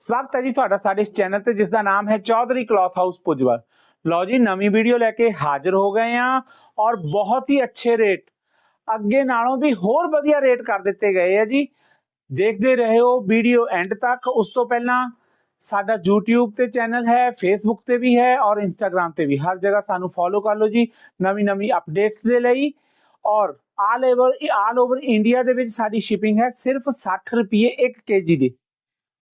ਸਵਾਗਤ ਹੈ ਜੀ ਤੁਹਾਡਾ ਸਾਡੇ ਇਸ ਚੈਨਲ ਤੇ ਜਿਸ ਦਾ ਨਾਮ ਹੈ ਚੌਧਰੀ ਕਲੌਥ ਹਾਊਸ ਪੁਜਵਰ ਲਓ ਜੀ, ਨਵੀਂ ਵੀਡੀਓ ਲੈ ਕੇ ਹਾਜ਼ਰ ਹੋ ਗਏ ਆ ਔਰ ਬਹੁਤ ਹੀ ਅੱਛੇ ਰੇਟ, ਅੱਗੇ ਨਾਲੋਂ ਵੀ ਹੋਰ ਵਧੀਆ ਰੇਟ ਕਰ ਦਿੱਤੇ ਗਏ ਆ ਜੀ। ਦੇਖਦੇ ਰਹੋ ਵੀਡੀਓ ਐਂਡ ਤੱਕ। ਉਸ ਤੋਂ ਪਹਿਲਾਂ ਸਾਡਾ YouTube ਤੇ ਚੈਨਲ ਹੈ, Facebook ਤੇ ਵੀ ਹੈ ਔਰ Instagram ਤੇ ਵੀ। ਹਰ ਜਗ੍ਹਾ ਸਾਨੂੰ ਫੋਲੋ ਕਰ ਲਓ ਜੀ, ਨਵੀਂ ਨਵੀਂ ਅਪਡੇਟਸ ਦੇ ਲਈ। ਔਰ all over all over India ਦੇ ਵਿੱਚ ਸਾਡੀ ਸ਼ਿਪਿੰਗ ਹੈ ਸਿਰਫ 60 ਰੁਪਏ 1 ਕੇਜੀ ਦੀ।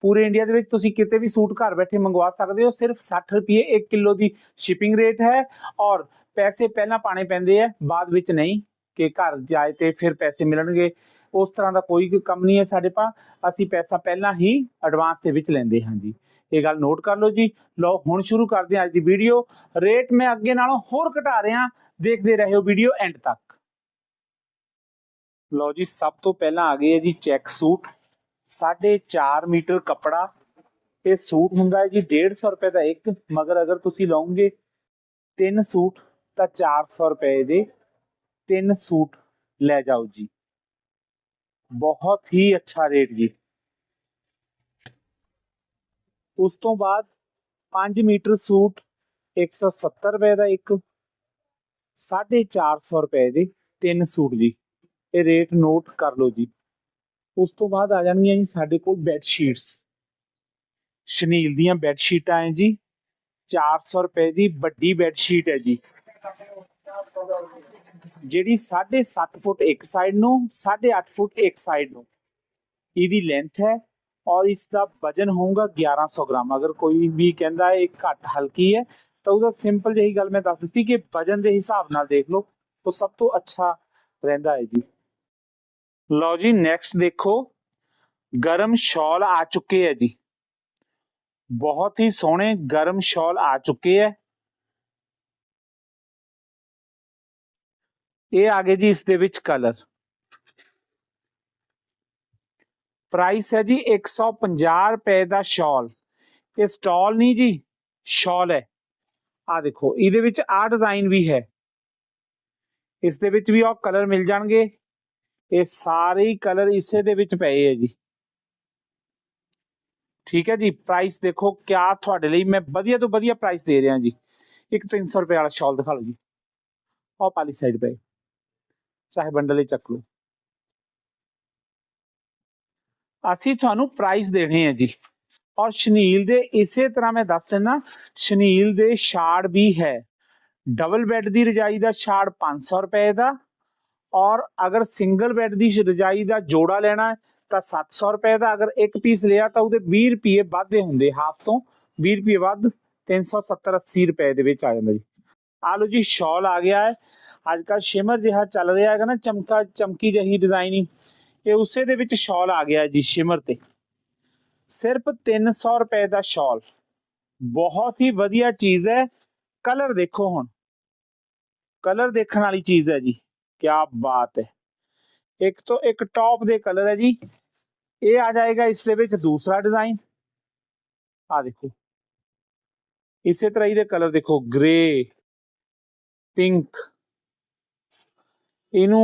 ਪੂਰੇ ਇੰਡੀਆ ਦੇ ਵਿੱਚ ਤੁਸੀਂ ਕਿਤੇ ਵੀ ਸੂਟ ਘਰ ਬੈਠੇ ਮੰਗਵਾ ਸਕਦੇ ਹੋ, ਸਿਰਫ 60 ਰੁਪਏ 1 ਕਿਲੋ ਦੀ ਸ਼ਿਪਿੰਗ ਰੇਟ ਹੈ ਔਰ ਪੈਸੇ ਪਹਿਲਾਂ ਪਾਣੇ ਪੈਂਦੇ ਆ, ਬਾਅਦ ਵਿੱਚ ਨਹੀਂ ਕਿ ਘਰ ਜਾਏ ਤੇ ਫਿਰ ਪੈਸੇ ਮਿਲਣਗੇ। ਉਸ ਤਰ੍ਹਾਂ ਦਾ ਕੋਈ ਕੰਮ ਨਹੀਂ ਹੈ ਸਾਡੇ ਪਾ, ਅਸੀਂ ਪੈਸਾ ਪਹਿਲਾਂ ਹੀ ਐਡਵਾਂਸ ਦੇ ਵਿੱਚ ਲੈਂਦੇ ਹਾਂ ਜੀ। ਇਹ ਗੱਲ ਨੋਟ ਕਰ ਲਓ ਜੀ। ਲਓ, ਹੁਣ ਸ਼ੁਰੂ ਕਰਦੇ ਹਾਂ ਅੱਜ ਦੀ ਵੀਡੀਓ ਰੇਟ ਮੈਂ ਅੱਗੇ ਨਾਲੋਂ ਹੋਰ ਘਟਾ ਰਿਹਾ। ਦੇਖਦੇ ਰਹੋ ਵੀਡੀਓ ਐਂਡ ਤੱਕ। ਲਓ ਜੀ, ਸਭ ਤੋਂ ਪਹਿਲਾਂ ਆ ਗਏ ਹੈ ਜੀ ਚੈੱਕ ਸੂਟ। 4.5 ਮੀਟਰ ਕਪੜਾ ਇਹ ਸੂਟ ਹੁੰਦਾ ਹੈ ਜੀ 150 ਰੁਪਏ ਦਾ ਇੱਕ, ਮਗਰ ਅਗਰ ਤੁਸੀਂ ਲਓਗੇ ਤਿੰਨ ਸੂਟ ਤਾਂ 400 ਰੁਪਏ ਦੇ ਤਿੰਨ ਸੂਟ ਲੈ ਜਾਓ ਜੀ। ਬਹੁਤ ਹੀ ਅੱਛਾ ਰੇਟ ਜੀ। ਉਸ ਤੋਂ ਬਾਅਦ 5 ਮੀਟਰ ਸੂਟ 170 ਰੁਪਏ ਦਾ ਇੱਕ 450 ਰੁਪਏ ਦੇ ਤਿੰਨ ਸੂਟ ਜੀ। ਇਹ ਰੇਟ ਨੋਟ ਕਰ ਲਓ ਜੀ। ਉਸ ਤੋਂ ਬਾਅਦ ਆ ਜਾਣਗੀਆਂ ਜੀ ਸਾਡੇ ਕੋਲ ਬੈੱਡ ਸ਼ੀਟਸ ਸ਼ਨੀਲ ਦੀਆਂ ਬੈੱਡ ਸ਼ੀਟਾਂ ਹੈ ਜੀ 400 ਰੁਪਏ ਦੀ ਵੱਡੀ ਬੈੱਡ ਸ਼ੀਟ ਹੈ ਜੀ। ਜਿਹੜੀ 7.5 ਫੁੱਟ ਇੱਕ ਸਾਈਡ ਨੂੰ 8.5 ਫੁੱਟ ਇੱਕ ਸਾਈਡ ਨੂੰ। ਇਹਦੀ ਲੈਂਥ ਹੈ ਔਰ ਇਸ ਦਾ ਵਜਨ ਹੋਊਗਾ 1100 ਗ੍ਰਾਮ। ਅਗਰ ਕੋਈ ਵੀ ਕਹਿੰਦਾ ਇਹ ਘੱਟ ਹਲਕੀ ਹੈ, ਤਾਂ ਉਹਦਾ ਸਿੰਪਲ ਜਿਹੀ ਗੱਲ ਮੈਂ ਦੱਸ ਦਿੱਤੀ ਕਿ ਵਜਨ ਦੇ ਹਿਸਾਬ ਨਾਲ ਦੇਖ ਲਓ ਤਾਂ ਸਭ ਤੋਂ ਅੱਛਾ ਰਹਿੰਦਾ ਹੈ ਜੀ। ਲਓ ਜੀ ਨੈਕਸਟ ਦੇਖੋ। ਗਰਮ ਸ਼ਾਲ ਆ ਚੁੱਕੇ ਹੈ ਜੀ। ਬਹੁਤ ਹੀ ਸੋਹਣੇ ਗਰਮ ਸ਼ਾਲ ਆ ਚੁੱਕੇ ਹੈ ਇਹ ਆ ਗਏ ਜੀ ਇਸ ਦੇ ਵਿੱਚ ਕਲਰ ਪ੍ਰਾਈਸ ਹੈ ਜੀ 150 ਰੁਪਏ ਦਾ ਸ਼ਾਲ। ਇਹ ਸਟਾਲ ਨਹੀਂ ਜੀ, ਸ਼ਾਲ ਹੈ। ਆ ਦੇਖੋ, ਇਹਦੇ ਵਿੱਚ ਆ ਡਿਜ਼ਾਈਨ ਵੀ ਹੈ। ਇਸ ਦੇ ਵਿੱਚ ਵੀ ਉਹ ਕਲਰ ਮਿਲ ਜਾਣਗੇ। ਇਹ ਸਾਰੇ ਕਲਰ ਇਸੇ ਦੇ ਵਿੱਚ ਪਏ ਹੈ ਜੀ। ਠੀਕ ਹੈ ਜੀ ਪ੍ਰਾਈਸ ਦੇਖੋ ਕਿਆ ਤੁਹਾਡੇ ਲਈ ਮੈਂ ਵਧੀਆ ਤੋਂ ਵਧੀਆ ਪ੍ਰਾਈਸ ਦੇ ਰਿਹਾ ਜੀ। ਇੱਕ 300 ਰੁਪਏ ਵਾਲਾ ਸ਼ਾਲ ਦਿਖਾ ਲਓ ਜੀ। ਉਹ ਪਾਲੀ ਸਾਈਡ ਪਏ। ਚਾਹੇ ਬੰਡਲ ਹੀ ਚੱਕ ਲਓ। ਅਸੀਂ ਤੁਹਾਨੂੰ ਪ੍ਰਾਈਸ ਦੇਣੇ ਹੈ ਜੀ। ਔਰ ਸ਼ਨੀਲ ਦੇ ਇਸੇ ਤਰ੍ਹਾਂ ਮੈਂ ਦੱਸ ਦਿੰਦਾ ਸ਼ਨੀਲ ਦੇ ਛਾੜ ਵੀ ਹੈ। ਡਬਲ ਬੈੱਡ ਦੀ ਰਜਾਈ ਦਾ ਛਾੜ 500 ਰੁਪਏ ਦਾ ਔਰ ਅਗਰ ਸਿੰਗਲ ਬੈੱਡ ਦੀ ਰਜਾਈ ਦਾ ਜੋੜਾ ਲੈਣਾ ਹੈ, ਤਾਂ 700 ਰੁਪਏ ਦਾ ਅਗਰ ਇੱਕ ਪੀਸ ਲਿਆ, ਤਾਂ ਉਹਦੇ 20 ਰੁਪਏ ਵਾਧੇ ਹੁੰਦੇ ਹਾਫ ਤੋਂ 20 ਰੁਪਏ ਵੱਧ 370 80 ਰੁਪਏ ਦੇ ਵਿੱਚ ਆ ਜਾਂਦਾ ਜੀ। ਆ ਲਓ ਜੀ ਸ਼ਾਲ ਆ ਗਿਆ ਹੈ। ਅੱਜ ਕੱਲ ਸ਼ਿਮਰ ਜਿਹਾ ਚੱਲ ਰਿਹਾ ਹੈਗਾ ਨਾ, ਚਮਕਾ, ਚਮਕੀ ਜਹੀ ਡਿਜ਼ਾਈਨਿੰਗ ਇਹ ਉਸੇ ਦੇ ਵਿੱਚ ਸ਼ਾਲ ਆ ਗਿਆ ਜੀ ਸ਼ਿਮਰ ਤੇ। ਸਿਰਫ 300 ਰੁਪਏ ਦਾ ਸ਼ਾਲ ਬਹੁਤ ਹੀ ਵਧੀਆ ਚੀਜ਼ ਹੈ। ਕਲਰ ਦੇਖੋ ਹੁਣ। ਕਲਰ ਦੇਖਣ ਵਾਲੀ ਚੀਜ਼ ਹੈ ਜੀ। ਕੀ ਬਾਤ ਹੈ। ਇੱਕ ਤੋਂ ਇੱਕ ਟੌਪ ਦੇ ਕਲਰ ਹੈ ਜੀ। ਇਹ ਆ ਜਾਏਗਾ ਇਸ ਦੇ ਵਿੱਚ ਦੂਸਰਾ ਡਿਜ਼ਾਈਨ ਆ ਦੇਖੋ। ਇਸੇ ਤਰ੍ਹਾਂ ਇਹਦੇ ਕਲਰ ਦੇਖੋ ਗ੍ਰੇ ਪਿੰਕ ਇਹਨੂੰ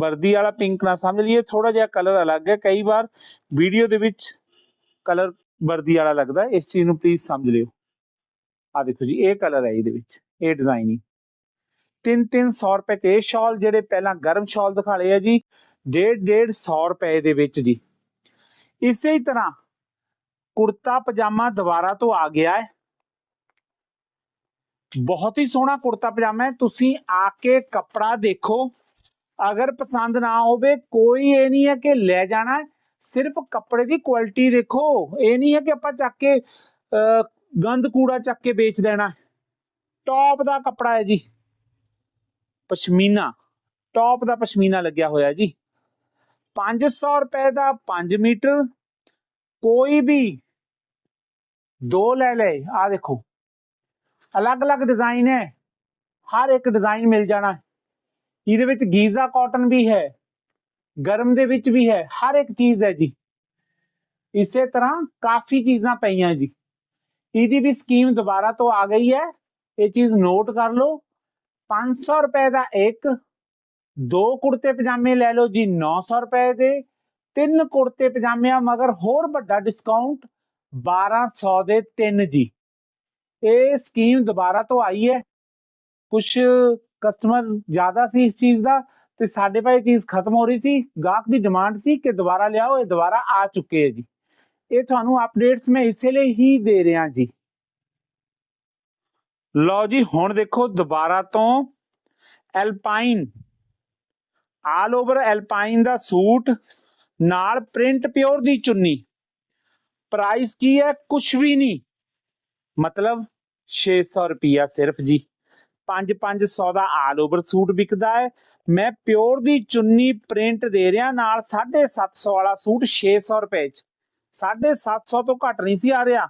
ਵਰਦੀ ਵਾਲਾ ਪਿੰਕ ਨਾ ਸਮਝ ਲਈਏ ਥੋੜਾ ਜਿਹਾ ਕਲਰ ਅਲੱਗ ਹੈ। ਕਈ ਵਾਰ ਵੀਡੀਓ ਦੇ ਵਿੱਚ ਕਲਰ ਵਰਦੀ ਵਾਲਾ ਲੱਗਦਾ ਇਸ ਚੀਜ਼ ਨੂੰ ਪਲੀਜ਼ ਸਮਝ ਲਿਓ। ਆ ਦੇਖੋ ਜੀ, ਇਹ ਕਲਰ ਹੈ ਇਹਦੇ ਵਿੱਚ। ਇਹ ਡਿਜ਼ਾਈਨ ਹੀ। 3-300 ਰੁਪਏ ਤੇ ਇਹ ਸ਼ਾਲ ਜਿਹੜੇ ਪਹਿਲਾਂ ਗਰਮ ਸ਼ਾਲ ਦਿਖਾਲੇ ਆ ਜੀ 1.5 ਰੁਪਏ ਦੇ ਵਿੱਚ ਜੀ। ਇਸੇ ਹੀ ਤਰ੍ਹਾਂ ਕੁੜਤਾ ਪਜਾਮਾ ਦੁਬਾਰਾ ਤੋਂ ਆ ਗਿਆ ਹੈ। ਬਹੁਤ ਹੀ ਸੋਹਣਾ ਕੁੜਤਾ ਪਜਾਮਾ ਹੈ। ਤੁਸੀਂ ਆ ਕੇ ਕੱਪੜਾ ਦੇਖੋ। ਅਗਰ ਪਸੰਦ ਨਾ ਹੋਵੇ ਕੋਈ ਇਹ ਨਹੀਂ ਹੈ ਕਿ ਲੈ ਜਾਣਾ ਸਿਰਫ ਕੱਪੜੇ ਦੀ ਕੁਆਲਿਟੀ ਦੇਖੋ। ਇਹ ਨਹੀਂ ਹੈ ਕਿ ਆਪਾਂ ਚੱਕ ਕੇ ਅਹ, ਗੰਦ ਕੂੜਾ ਚੱਕ ਕੇ ਵੇਚ ਦੇਣਾ। ਟੌਪ ਦਾ ਕੱਪੜਾ ਹੈ ਜੀ। ਪਸ਼ਮੀਨਾ ਟੌਪ ਦਾ ਪਸ਼ਮੀਨਾ ਲੱਗਿਆ ਹੋਇਆ ਜੀ। 500 ਰੁਪਏ ਦਾ 5 ਮੀਟਰ, ਕੋਈ ਵੀ ਦੋ ਲੈ ਲੈ ਆ ਦੇਖੋ। ਅਲੱਗ-ਅਲੱਗ ਡਿਜ਼ਾਈਨ ਹੈ, ਹਰ ਇੱਕ ਡਿਜ਼ਾਈਨ ਮਿਲ ਜਾਣਾ। ਇਹਦੇ ਵਿੱਚ ਗੀਜ਼ਾ ਕਾਟਨ ਵੀ ਹੈ, ਗਰਮ ਦੇ ਵਿੱਚ ਵੀ ਹੈ, ਹਰ ਇੱਕ ਚੀਜ਼ ਹੈ ਜੀ। ਇਸੇ ਤਰ੍ਹਾਂ ਕਾਫੀ ਚੀਜ਼ਾਂ ਪਈਆਂ ਜੀ। ਇਹਦੀ ਵੀ ਸਕੀਮ ਦੁਬਾਰਾ ਤੋਂ ਆ ਗਈ ਹੈ, ਇਹ ਚੀਜ਼ ਨੋਟ ਕਰ ਲਓ। 500 ਰੁਪਏ ਦਾ ਇੱਕ, ਦੋ ਕੁੜਤੇ ਪਜਾਮੇ ਲੈ ਲਓ ਜੀ 900 ਰੁਪਏ ਦੇ, ਤਿੰਨ ਕੁੜਤੇ ਪਜਾਮਿਆਂ ਮਗਰ ਹੋਰ ਵੱਡਾ ਡਿਸਕਾਊਂਟ 1200 ਦੇ ਤਿੰਨ ਜੀ। ਇਹ ਸਕੀਮ ਦੁਬਾਰਾ ਤੋਂ ਆਈ ਹੈ। ਕੁਝ ਕਸਟਮਰ ਜ਼ਿਆਦਾ ਸੀ ਇਸ ਚੀਜ਼ ਦਾ ਤੇ ਸਾਡੇ ਭਾਈ ਚੀਜ਼ ਖਤਮ ਹੋ ਰਹੀ ਸੀ। ਗਾਹਕ ਦੀ ਡਿਮਾਂਡ ਸੀ ਕਿ ਦੁਬਾਰਾ ਲਿਆਓ, ਇਹ ਦੁਬਾਰਾ ਆ ਚੁੱਕੇ ਹੈ ਜੀ। ਇਹ ਤੁਹਾਨੂੰ ਅਪਡੇਟਸ ਮੈਂ ਇਸੇ ਲਈ ਹੀ ਦੇ ਰਿਹਾ ਜੀ। ਲਓ ਜੀ, ਹੁਣ ਦੇਖੋ ਦੁਬਾਰਾ ਤੋਂ ਐਲਪਾਈਨ। ਆਲ ਓਵਰ ਐਲਪਾਈਨ ਦਾ ਸੂਟ, ਨਾਲ ਪ੍ਰਿੰਟ ਪਿਓਰ ਦੀ ਚੁੰਨੀ। ਪ੍ਰਾਈਸ ਕੀ ਹੈ? ਕੁਝ ਵੀ ਨਹੀਂ। ਮਤਲਬ 600 ਰੁਪਿਆ ਸਿਰਫ ਜੀ। 5-500 ਦਾ ਆਲ ਓਵਰ ਸੂਟ ਵਿਕਦਾ ਹੈ। ਮੈਂ ਪਿਓਰ ਦੀ ਚੁੰਨੀ ਪ੍ਰਿੰਟ ਦੇ ਰਿਹਾ, ਨਾਲ 750 ਵਾਲਾ ਸੂਟ 600 ਰੁਪਏ ਚ। 750 ਤੋਂ ਘੱਟ ਨਹੀਂ ਸੀ ਆ ਰਿਹਾ।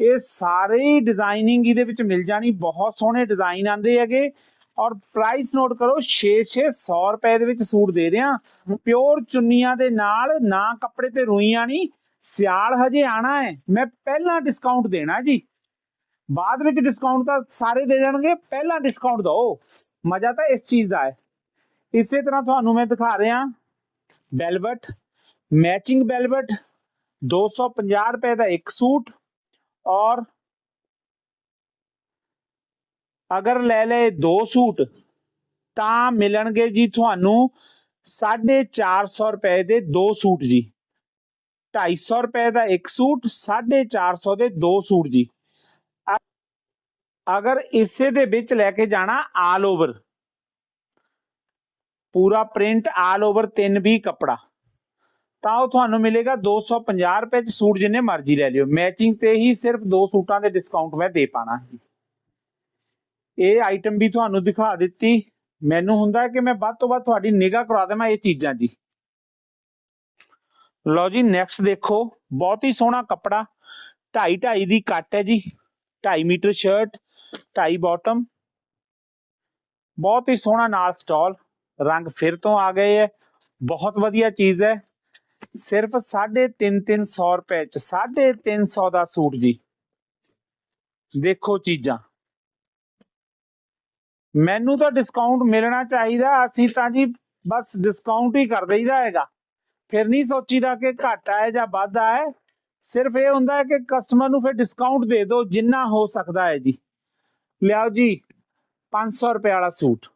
ਇਹ ਸਾਰੇ ਹੀ ਡਿਜ਼ਾਈਨਿੰਗ ਇਹਦੇ ਵਿੱਚ ਮਿਲ ਜਾਣੀ, ਬਹੁਤ ਸੋਹਣੇ ਡਿਜ਼ਾਈਨ ਆਂਦੇ ਹੈਗੇ। ਔਰ ਪ੍ਰਾਈਸ ਨੋਟ ਕਰੋ 6-600 ਰੁਪਏ ਦੇ ਵਿੱਚ ਸੂਟ ਦੇ ਰਿਹਾ ਪਿਓਰ ਚੁੰਨੀਆਂ ਦੇ ਨਾਲ, ਨਾ ਕੱਪੜੇ ਤੇ ਰੂਈਆਂ ਨਹੀਂ ਸਿਆਲ ਹਜੇ ਆਣਾ ਹੈ। ਮੈਂ ਪਹਿਲਾਂ ਡਿਸਕਾਊਂਟ ਦੇਣਾ ਜੀ। ਬਾਅਦ ਵਿੱਚ ਡਿਸਕਾਊਂਟ ਤਾਂ ਸਾਰੇ ਦੇ ਜਾਣਗੇ, ਪਹਿਲਾਂ ਡਿਸਕਾਊਂਟ ਦਿਓ। ਮਜ਼ਾ ਤਾਂ ਇਸ ਚੀਜ਼ ਦਾ ਹੈ। ਇਸੇ ਤਰ੍ਹਾਂ ਤੁਹਾਨੂੰ ਮੈਂ ਦਿਖਾ ਰਿਹਾ। ਵੈਲਵਟ ਮੈਚਿੰਗ ਵੈਲਵਟ 250 ਰੁਪਏ ਦਾ ਇੱਕ ਸੂਟ। ਔਰ ਅਗਰ ਲੈ ਲਏ ਦੋ ਸੂਟ, ਤਾਂ ਮਿਲਣਗੇ ਜੀ ਤੁਹਾਨੂੰ 450 ਰੁਪਏ ਦੇ ਦੋ ਸੂਟ ਜੀ। 250 ਰੁਪਏ ਦਾ ਇੱਕ ਸੂਟ 450 ਦੇ ਦੋ ਸੂਟ ਜੀ। ਅਗਰ ਇਸੇ ਦੇ ਵਿੱਚ ਲੈ ਕੇ ਜਾਣਾ ਆਲ ਓਵਰ ਪੂਰਾ ਪ੍ਰਿੰਟ ਆਲ ਓਵਰ 3 ਵੀ ਕੱਪੜਾ। ਤਾਂ ਉਹ ਤੁਹਾਨੂੰ ਮਿਲੇਗਾ 250 ਰੁਪਏ ਚ ਸੂਟ ਜਿੰਨੇ ਮਰਜ਼ੀ ਲੈ ਲਿਓ। ਮੈਚਿੰਗ ਤੇ ਹੀ ਸਿਰਫ ਦੋ ਸੂਟਾਂ ਦੇ ਡਿਸਕਾਊਂਟ ਮੈਂ ਦੇ ਪਾਣਾ ਇਹ ਆਈਟਮ ਵੀ ਤੁਹਾਨੂੰ ਦਿਖਾ ਦਿੱਤੀ। ਮੈਨੂੰ ਹੁੰਦਾ ਕਿ ਮੈਂ ਵੱਧ ਤੋਂ ਵੱਧ ਤੁਹਾਡੀ ਨਿਗਾਹ ਕਰਵਾ ਦੇਵਾਂ ਇਹ ਚੀਜ਼ਾਂ ਜੀ ਲਓ ਜੀ ਨੈਕਸਟ ਦੇਖੋ। ਬਹੁਤ ਹੀ ਸੋਹਣਾ ਕੱਪੜਾ। 2.5 2.5 ਦੀ ਕੱਟ ਹੈ ਜੀ। 2.5 ਮੀਟਰ ਸ਼ਰਟ 2.5 ਬਾਟਮ ਬਹੁਤ ਹੀ ਸੋਹਣਾ ਨਾਲ ਸਟਾਲ ਰੰਗ ਫਿਰ ਤੋਂ ਆ ਗਏ ਹੈ। ਬਹੁਤ ਵਧੀਆ ਚੀਜ਼ ਹੈ। ਸਿਰਫ 350 ਰੁਪਏ ਚ 350 ਦਾ ਸੂਟ ਜੀ। ਦੇਖੋ ਚੀਜ਼ਾਂ। ਮੈਨੂੰ ਤਾਂ ਡਿਸਕਾਊਂਟ ਮਿਲਣਾ ਚਾਹੀਦਾ, ਅਸੀਂ ਤਾਂ ਜੀ ਬਸ ਡਿਸਕਾਊਂਟ ਹੀ ਕਰ ਦਈਦਾ ਹੈਗਾ। ਫਿਰ ਨਹੀਂ ਸੋਚੀਦਾ ਕਿ ਘਾਟਾ ਹੈ ਜਾਂ ਵਾਧਾ ਹੈ ਸਿਰਫ ਇਹ ਹੁੰਦਾ ਹੈ ਕਿ ਕਸਟਮਰ ਨੂੰ ਫਿਰ ਡਿਸਕਾਊਂਟ ਦੇ ਦਿਓ, ਜਿੰਨਾ ਹੋ ਸਕਦਾ ਹੈ ਜੀ। ਲਿਆਓ ਜੀ 500 ਰੁਪਏ ਵਾਲਾ ਸੂਟ।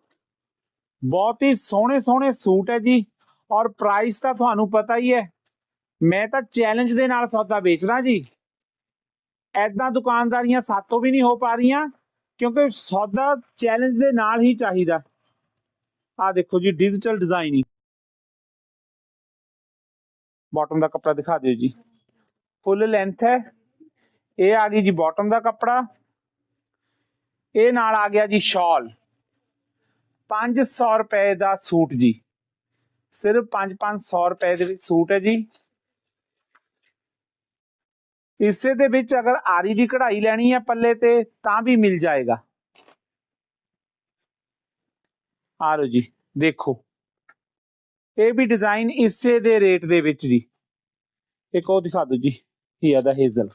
ਬਹੁਤ ਹੀ ਸੋਹਣੇ ਸੋਹਣੇ ਸੂਟ ਹੈ ਜੀ। ਔਰ ਪ੍ਰਾਈਸ ਤਾਂ ਤੁਹਾਨੂੰ ਪਤਾ ਹੀ ਹੈ। ਮੈਂ ਤਾਂ ਚੈਲੰਜ ਦੇ ਨਾਲ ਸੌਦਾ ਵੇਚਦਾ ਜੀ। ਐਦਾਂ ਦੁਕਾਨਦਾਰੀਆਂ ਸਾਤੋਂ ਵੀ ਨਹੀਂ ਹੋ ਪਾ ਰਹੀਆਂ, ਕਿਉਂਕਿ ਸੌਦਾ ਚੈਲੰਜ ਦੇ ਨਾਲ ਹੀ ਚਾਹੀਦਾ। ਆ ਦੇਖੋ ਜੀ ਡਿਜੀਟਲ ਡਿਜ਼ਾਈਨਿੰਗ ਬਾਟਮ ਦਾ ਕੱਪੜਾ ਦਿਖਾ ਦਿਓ ਜੀ। ਫੁੱਲ ਲੈਂਥ ਹੈ। ਇਹ ਆ ਗਈ ਜੀ ਬਾਟਮ ਦਾ ਕੱਪੜਾ। ਇਹ ਨਾਲ ਆ ਗਿਆ ਜੀ ਸ਼ਾਲ 500 ਰੁਪਏ ਦਾ ਸੂਟ ਜੀ। ਸਿਰਫ 5-500 ਰੁਪਏ ਦੇ ਵਿੱਚ ਸੂਟ ਹੈ ਜੀ। ਇਸੇ ਦੇ ਵਿੱਚ ਅਗਰ ਆਰੀ ਦੀ ਕਢਾਈ ਲੈਣੀ ਹੈ ਪੱਲੇ ਤੇ, ਤਾਂ ਵੀ ਮਿਲ ਜਾਏਗਾ। ਆ ਲਓ ਜੀ, ਦੇਖੋ। ਇਹ ਵੀ ਡਿਜ਼ਾਈਨ ਇਸੇ ਦੇ ਰੇਟ ਦੇ ਵਿੱਚ ਜੀ। ਇੱਕ ਉਹ ਦਿਖਾ ਦਿਓ ਜੀ ਹੀਆ ਦਾ ਹੇਜ਼ਲ।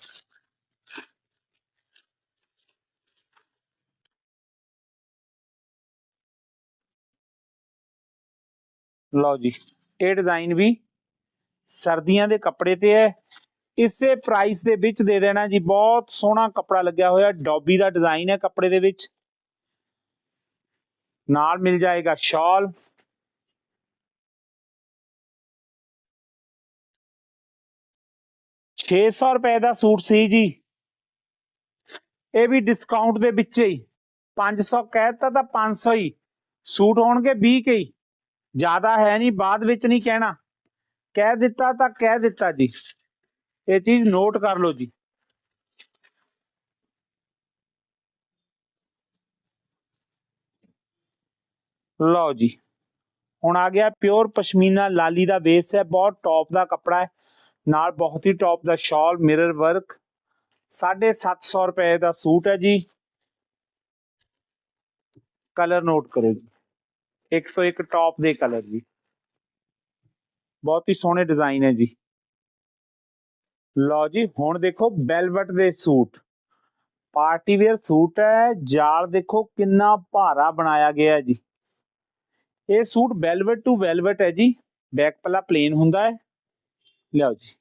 ਲਓ ਜੀ, ਇਹ ਡਿਜ਼ਾਈਨ ਵੀ ਸਰਦੀਆਂ ਦੇ ਕੱਪੜੇ ਤੇ ਹੈ। ਇਸੇ ਪ੍ਰਾਈਸ ਦੇ ਵਿੱਚ ਦੇ ਦੇਣਾ ਜੀ, ਬਹੁਤ ਸੋਹਣਾ ਕੱਪੜਾ ਲੱਗਿਆ ਹੋਇਆ, ਡੌਬੀ ਦਾ ਡਿਜ਼ਾਈਨ ਹੈ ਕੱਪੜੇ ਦੇ ਵਿੱਚ। ਨਾਲ ਮਿਲ ਜਾਏਗਾ ਸ਼ਾਲ। ਛੇ ਸੌ ਰੁਪਏ ਦਾ ਸੂਟ ਸੀ ਜੀ। ਇਹ ਵੀ ਡਿਸਕਾਊਂਟ ਦੇ ਵਿੱਚ ਹੀ। 500 ਕਹਿਤਾ ਤਾਂ 500 ਹੀ। ਸੂਟ ਹੋਣਗੇ 20 ਕੇ ਹੀ। ਜ਼ਿਆਦਾ ਹੈ ਨਹੀਂ, ਬਾਅਦ ਵਿੱਚ ਨਹੀਂ ਕਹਿਣਾ। ਕਹਿ ਦਿੱਤਾ ਤਾਂ ਕਹਿ ਦਿੱਤਾ ਜੀ। ਇਹ ਚੀਜ਼ ਨੋਟ ਕਰ ਲਓ ਜੀ। ਲਓ ਜੀ। ਹੁਣ ਆ ਗਿਆ ਪਿਓਰ ਪਸ਼ਮੀਨਾ ਲਾਲੀ ਦਾ ਬੇਸ ਹੈ। ਬਹੁਤ ਟੌਪ ਦਾ ਕੱਪੜਾ ਹੈ। ਨਾਲ ਬਹੁਤ ਹੀ ਟੌਪ ਦਾ ਸ਼ਾਲ ਮਿਰਰ ਵਰਕ 750 ਰੁਪਏ ਦਾ ਸੂਟ ਹੈ ਜੀ। ਕਲਰ ਨੋਟ ਕਰੋ ਜੀ। ਇੱਕ ਤੋਂ ਇੱਕ ਟੌਪ ਦੇ ਕਲਰ ਜੀ। ਬਹੁਤ ਹੀ ਸੋਹਣੇ ਡਿਜ਼ਾਈਨ ਹੈ ਜੀ। ਲਓ ਜੀ, ਹੁਣ ਦੇਖੋ ਬੈਲਵਟ ਦੇ ਸੂਟ। ਪਾਰਟੀ ਵੇਅਰ ਸੂਟ ਹੈ, ਜਾਲ ਦੇਖੋ ਕਿੰਨਾ ਭਾਰਾ ਬਣਾਇਆ ਗਿਆ ਜੀ। ਇਹ ਸੂਟ ਵੈਲਵਟ ਟੂ ਵੈਲਵਟ ਹੈ ਜੀ ਬੈਕ ਪੱਲਾ ਪਲੇਨ ਹੁੰਦਾ ਹੈ। ਲਓ ਜੀ,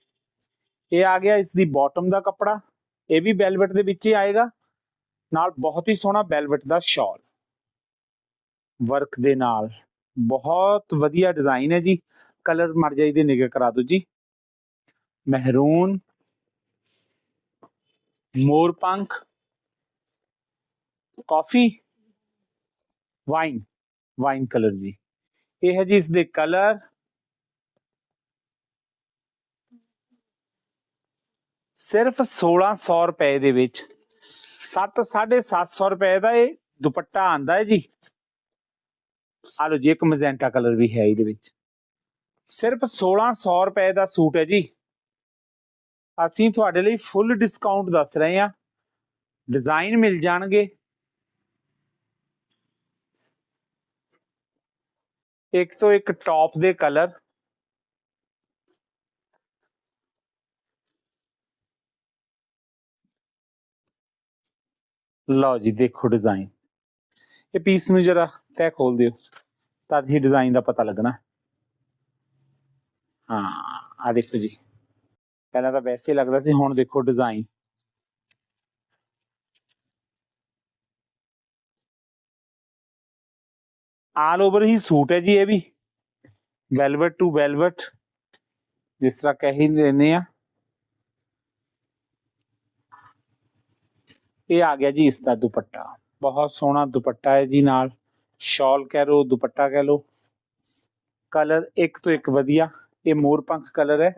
ਇਹ ਆ ਗਿਆ ਇਸ ਦੀ ਬਾਟਮ ਦਾ ਕੱਪੜਾ, ਇਹ ਵੀ ਵੈਲਵਟ ਦੇ ਵਿੱਚ ਹੀ ਆਏਗਾ। ਨਾਲ ਬਹੁਤ ਹੀ ਸੋਹਣਾ ਵੈਲਵਟ ਦਾ ਸ਼ਾਲ ਵਰਕ ਦੇ ਨਾਲ। ਬਹੁਤ ਵਧੀਆ ਡਿਜ਼ਾਈਨ ਹੈ ਜੀ। ਕਲਰ ਮਰ ਜਾਈ ਦੇ ਨਿਗਾ ਕਰਾ ਦਿਓ ਜੀ। ਮਹਿਰੂਨ ਮੋਰ ਪੰਖ ਕਾਫੀ ਵਾਈਨ ਵਾਈਨ ਕਲਰ ਜੀ। ਇਹ ਹੈ ਜੀ ਇਸ ਦੇ ਕਲਰ ਸਿਰਫ 1600 ਰੁਪਏ ਦੇ ਵਿੱਚ। 7 750 ਰੁਪਏ ਦਾ ਇਹ ਦੁਪੱਟਾ ਆਂਦਾ ਹੈ ਜੀ। ਆ ਲੋ ਜੀ, ਇੱਕ ਮੈਜੈਂਟਾ ਕਲਰ ਵੀ ਹੈ ਇਹਦੇ ਵਿੱਚ। ਸਿਰਫ 1600 ਰੁਪਏ ਦਾ ਸੂਟ ਹੈ ਜੀ। ਅਸੀਂ ਤੁਹਾਡੇ ਲਈ ਫੁੱਲ ਡਿਸਕਾਊਂਟ ਦੱਸ ਰਹੇ ਹਾਂ। ਡਿਜ਼ਾਈਨ ਮਿਲ ਜਾਣਗੇ। ਇੱਕ ਤੋਂ ਇੱਕ ਟੌਪ ਦੇ ਕਲਰ। ਲਓ ਜੀ, ਦੇਖੋ ਡਿਜ਼ਾਈਨ। ਇਹ ਪੀਸ ਨੂੰ ਜਰਾ ਤੈ ਖੋਲ ਦਿਓ, ਤਦ ਹੀ ਡਿਜ਼ਾਈਨ ਦਾ ਪਤਾ ਲੱਗਣਾ। ਹਾਂ ਆ ਦੇਖੋ ਜੀ। ਪਹਿਲਾਂ ਤਾਂ ਵੈਸੇ ਲੱਗਦਾ ਸੀ, ਹੁਣ ਦੇਖੋ ਡਿਜ਼ਾਈਨ ਆਲ ਓਵਰ ਹੀ ਸੂਟ ਹੈ ਜੀ ਇਹ ਵੀ। ਵੈਲਵਟ ਟੂ ਵੈਲਵਟ ਜਿਸ ਤਰ੍ਹਾਂ ਕਹਿ ਹੀ ਲੈਨੇ ਆ। ਇਹ ਆ ਗਿਆ ਜੀ ਇਸ ਦਾ ਦੁਪੱਟਾ। ਬਹੁਤ ਸੋਹਣਾ ਦੁਪੱਟਾ ਹੈ ਜੀ ਨਾਲ। ਸ਼ਾਲ ਕਹਿ ਲੋ ਦੁਪੱਟਾ ਕਹਿ ਲੋ ਕਲਰ ਇੱਕ ਤੋਂ ਇੱਕ ਵਧੀਆ। ਇਹ ਮੋਰ ਪੰਖ ਕਲਰ ਹੈ।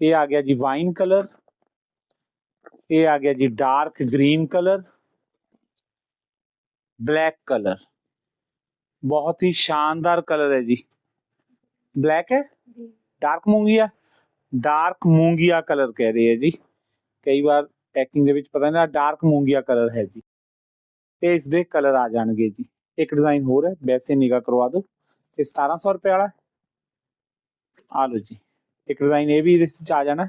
ਇਹ ਆ ਗਿਆ ਜੀ ਵਾਈਨ ਕਲਰ। ਇਹ ਆ ਗਿਆ ਜੀ dark green colour. Black colour. ਬਹੁਤ ਹੀ ਸ਼ਾਨਦਾਰ ਕਲਰ ਹੈ ਜੀ। ਬਲੈਕ ਹੈ? ਡਾਰਕ ਮੂੰਗੀਆ? ਡਾਰਕ ਮੂੰਗੀਆ ਕਲਰ ਕਹਿ ਰਹੇ ਹੈ ਜੀ। ਕਈ ਵਾਰ ਪੈਕਿੰਗ ਦੇ ਵਿੱਚ ਪਤਾ ਨਹੀਂ ਡਾਰਕ ਮੂੰਗੀਆ ਕਲਰ ਹੈ ਜੀ। ਤੇ ਇਸ ਦੇ ਕਲਰ ਆ ਜਾਣਗੇ ਜੀ। ਇੱਕ ਡਿਜ਼ਾਈਨ ਹੋਰ ਹੈ ਵੈਸੇ ਨਿਗਾ ਕਰਵਾ ਦਿਓ। ਇਹ 1700 ਰੁਪਏ ਵਾਲਾ ਆ ਲਓ ਜੀ, ਇੱਕ ਡਿਜ਼ਾਈਨ ਇਹ ਵੀ ਇਸ ਵਿੱਚ ਆ ਜਾਣਾ।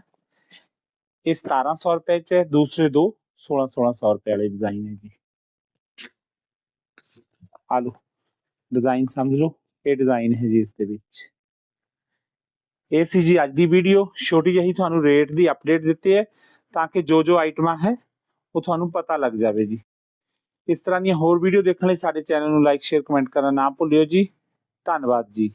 ਇਹ 1700 ਰੁਪਏ ਚ ਹੈ, ਦੂਸਰੇ ਦੋ 16 1600 ਰੁਪਏ ਵਾਲੇ ਡਿਜ਼ਾਈਨ ਹੈ ਜੀ। ਆ ਲਓ ਡਿਜ਼ਾਈਨ ਸਮਝ ਲਓ, ਇਹ ਡਿਜ਼ਾਈਨ ਹੈ ਜੀ ਇਸ ਦੇ ਵਿੱਚ। ਇਹ ਸੀ ਜੀ ਅੱਜ ਦੀ ਵੀਡੀਓ ਛੋਟੀ ਜਿਹੀ ਤੁਹਾਨੂੰ ਰੇਟ ਦੀ ਅਪਡੇਟ ਦਿੱਤੀ ਹੈ ਤਾਂ ਕਿ ਜੋ ਜੋ ਆਈਟਮਾਂ ਹੈ, ਉਹ ਤੁਹਾਨੂੰ ਪਤਾ ਲੱਗ ਜਾਵੇ ਜੀ। ਇਸ ਤਰ੍ਹਾਂ ਦੀਆਂ ਹੋਰ ਵੀਡੀਓ ਦੇਖਣ ਲਈ ਸਾਡੇ ਚੈਨਲ ਨੂੰ ਲਾਈਕ ਸ਼ੇਅਰ ਕਮੈਂਟ ਕਰਨਾ ਨਾ ਭੁੱਲਿਓ ਜੀ। ਧੰਨਵਾਦ ਜੀ।